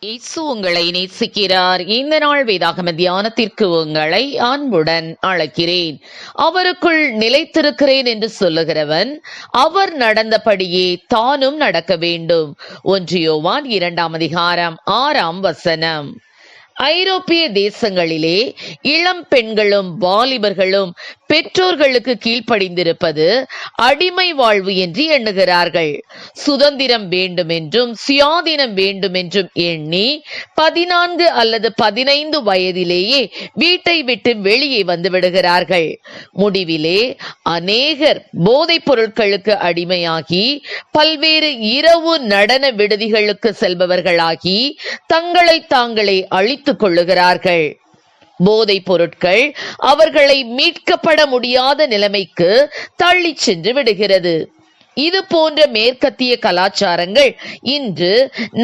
இயேசு உங்களை நேசிக்கிறார். இந்த நாள் வேதாகம தியானத்திற்கு உங்களை அன்புடன் அழைக்கிறேன். அவருக்குள் நிலைத்திருக்கிறேன் என்று சொல்லுகிறவன் அவர் நடந்தபடியே தானும் நடக்க வேண்டும். ஒன்றியோவான் இரண்டாம் அதிகாரம் ஆறாம் வசனம். ஐரோப்பிய தேசங்களிலே இளம் பெண்களும் வாலிபர்களும் பெற்றோர்களுக்கு கீழ்ப்படிந்திருப்பது அடிமை வாழ்வு என்று எண்ணுகிறார்கள். சுதந்திரம் வேண்டும் என்றும் சுயாதீனம் வேண்டும் என்றும் எண்ணி பதினான்கு அல்லது பதினைந்து வயதிலேயே வீட்டை விட்டு வெளியே வந்து விடுகிறார்கள். முடிவிலே அநேகர் போதைப் பொருட்களுக்கு அடிமையாகி பல்வேறு இரவு நடன விடுதிகளுக்கு செல்பவர்களாகி தங்களை தாங்களே அழித்துக் கொள்ளுகிறார்கள் போதைப் பொருட்கள் அவர்களை மீட்கப்பட முடியாத நிலைமைக்கு தள்ளி சென்று விடுகிறது. இது போன்ற மேற்கத்திய கலாச்சாரங்கள் இன்று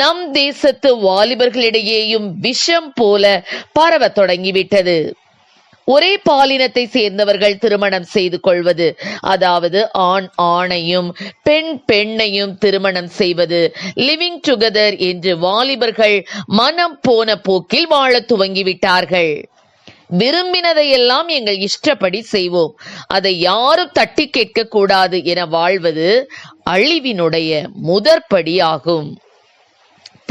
நம் தேசத்து வாலிபர்களிடையேயும் விஷம் போல பரவ தொடங்கிவிட்டது. ஒரே பாலினத்தை சேர்ந்தவர்கள் திருமணம் செய்து கொள்வது. அதாவது ஆண் ஆணையும் பெண் பெண்ணையும் திருமணம் செய்வது. லிவிங் டுகெதர் என்று வாலிபர்கள் மனம் போன போக்கில் வாழத் துவங்கிவிட்டார்கள். விரும்பினதையெல்லாம் எங்கள் இஷ்டப்படி செய்வோம். அதை யாரும் தட்டி கேட்க கூடாது என வாழ்வது அழிவினுடைய முதற்படி ஆகும்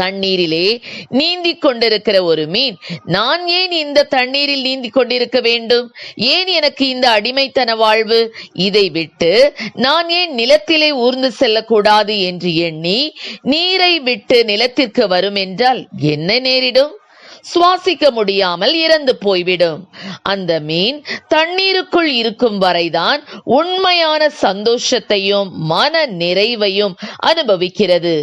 தண்ணீரிலே நீந்தி கொண்டிருக்கிற ஒரு மீன். நான் ஏன் இந்த தண்ணீரில் நீந்தி கொண்டிருக்க வேண்டும்? ஏன் எனக்கு இந்த அடிமைத்தன வாழ்வு? இதை விட்டு நான் ஏன் நிலத்திலே ஊர்ந்து செல்லக்கூடாது என்று எண்ணி நீரை விட்டு நிலத்திற்கு வரும் என்றால் என்ன நேரிடும்? சுவாசிக்க முடியாமல் இறந்து போய்விடும். அந்த மீன் தண்ணீருக்குள் இருக்கும் வரைதான் உண்மையான சந்தோஷத்தையும் மன நிறைவையும் அனுபவிக்கிறது.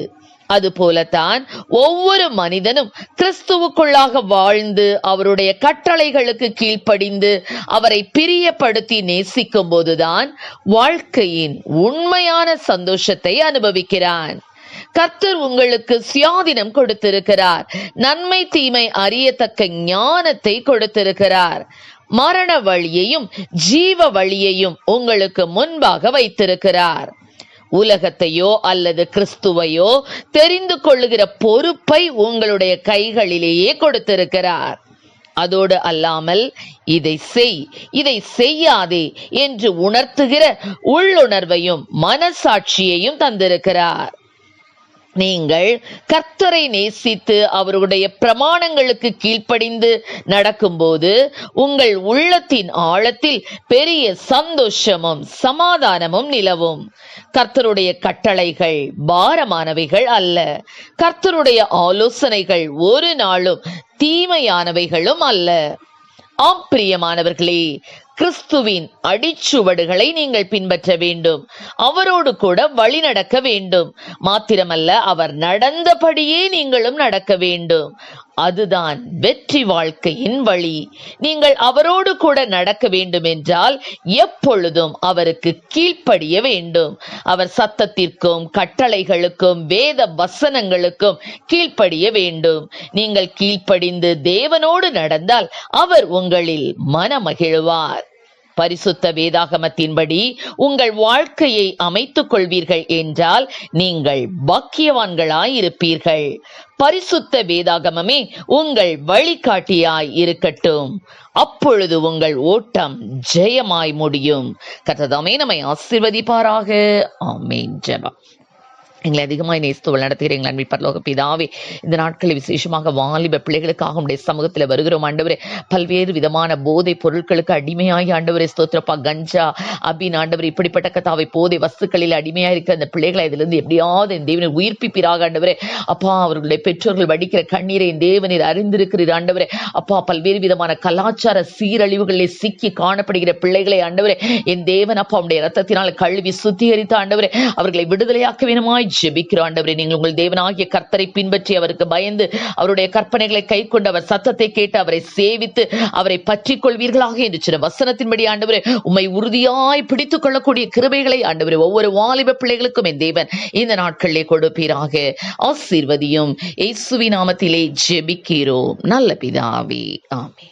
அதுபோலத்தான் ஒவ்வொரு மனிதனும் கிறிஸ்துவுக்குள்ளாக வாழ்ந்து அவருடைய கட்டளைகளுக்கு கீழ்ப்படிந்து அவரை பிரியப்படுத்தி நேசிக்கும் போதுதான் வாழ்க்கையின் உண்மையான சந்தோஷத்தை அனுபவிக்கிறான். கர்த்தர் உங்களுக்கு சுயாதீனம் கொடுத்திருக்கிறார். நன்மை தீமை அறியத்தக்க ஞானத்தை கொடுத்திருக்கிறார். மரண வழியையும் ஜீவ வழியையும் உங்களுக்கு முன்பாக வைத்திருக்கிறார். உலகத்தையோ அல்லது கிறிஸ்துவையோ தெரிந்து கொள்ளுகிற பொறுப்பை உங்களுடைய கைகளிலேயே கொடுத்திருக்கிறார். அதோடு அல்லாமல் இதை செய் இதை செய்யாதே என்று உணர்த்துகிற உள்ளுணர்வையும் மனசாட்சியையும் தந்திருக்கிறார். நீங்கள் கர்த்தரை நேசித்து அவருடைய பிரமாணங்களுக்கு கீழ்ப்படிந்து நடக்கும்போது உங்கள் உள்ளத்தின் ஆழத்தில் பெரிய சந்தோஷமும் சமாதானமும் நிலவும். கர்த்தருடைய கட்டளைகள் பாரமானவைகள் அல்ல. கர்த்தருடைய ஆலோசனைகள் ஒரு நாளும் தீமையானவைகளும் அல்ல. ஆம் பிரியமானவர்களே கிறிஸ்துவின் அடிச்சுவடுகளை நீங்கள் பின்பற்ற வேண்டும். அவரோடு கூட வழி நடக்க வேண்டும். மாத்திரமல்ல அவர் நடந்தபடியே நீங்களும் நடக்க வேண்டும். அதுதான் வெற்றி வாழ்க்கையின் வழி. நீங்கள் அவரோடு கூட நடக்க வேண்டும் என்றால் எப்பொழுதும் அவருக்கு கீழ்ப்படிய வேண்டும். அவர் சத்தத்திற்கும் கட்டளைகளுக்கும் வேத வசனங்களுக்கும் கீழ்ப்படிய வேண்டும். நீங்கள் கீழ்ப்படிந்து தேவனோடு நடந்தால் அவர் உங்களில் மனமகிழ்வார். பரிசுத்த வேதாகமத்தின்படி உங்கள் வாழ்க்கையை அமைத்துக் கொள்வீர்கள் என்றால் நீங்கள் பாக்கியவான்களாய் இருப்பீர்கள் பரிசுத்த வேதாகமமே உங்கள் வழிகாட்டியாய் இருக்கட்டும். அப்பொழுது உங்கள் ஓட்டம் ஜெயமாய் முடியும். கத்ததாமே நம்மை ஆசிர்வதிப்பாராக. ஆமேன். ஜபா எங்களை அதிகமாக நேசித்து நடத்துகிற எங்கள் அன்பில் பரலோக பிதாவே இந்த நாட்களில் விசேஷமாக வாலிப பிள்ளைகளுக்காக உடைய சமூகத்தில் வருகிறோம். ஆண்டவரே பல்வேறு விதமான போதை பொருட்களுக்கு அடிமையாகி ஆண்டவரே ஸ்தோத்திரப்பா கஞ்சா அபின் ஆண்டவர் இப்படிப்பட்ட கதாவை போதை வஸ்துக்களில் அடிமையாக இருக்கிற அந்த பிள்ளைகளை இதிலிருந்து எப்படியாவது என் தேவனை உயிர்ப்பிப்பிறாக ஆண்டவரே. அப்பா அவர்களுடைய பெற்றோர்கள் வடிக்கிற கண்ணீரை என் தேவனில் அறிந்திருக்கிறீர் ஆண்டவரே. அப்பா பல்வேறு விதமான கலாச்சார சீரழிவுகளில் சிக்கி காணப்படுகிற பிள்ளைகளை ஆண்டவரே என் தேவன் அப்பா அவனுடைய ரத்தத்தினால் கழுவி சுத்திகரித்த ஆண்டவரே அவர்களை விடுதலையாக்க வேணுமாய் ஜெபிக்கிறோம் ஆண்டவரே. நீங்கள் உங்கள் தேவனாகிய கர்த்தரை பின்பற்றி அவருக்கு பயந்து அவருடைய கற்பனைகளை கை கொண்டு அவர் சத்தத்தை கேட்டு அவரை சேவித்து அவரை பற்றி கொள்வீர்களாக என்று சில வசனத்தின்படி ஆண்டவரே உம்மை உறுதியாய் பிடித்துக் கொள்ளக்கூடிய கிருபைகளை ஆண்டவரே ஒவ்வொரு வாலிப பிள்ளைகளுக்கும் என் தேவன் இந்த நாட்களிலே கொடுப்பீராக. ஆசீர்வதியும். இயேசுவி நாமத்திலே ஜெபிக்கிறோம். நல்ல பிதாவே. ஆமே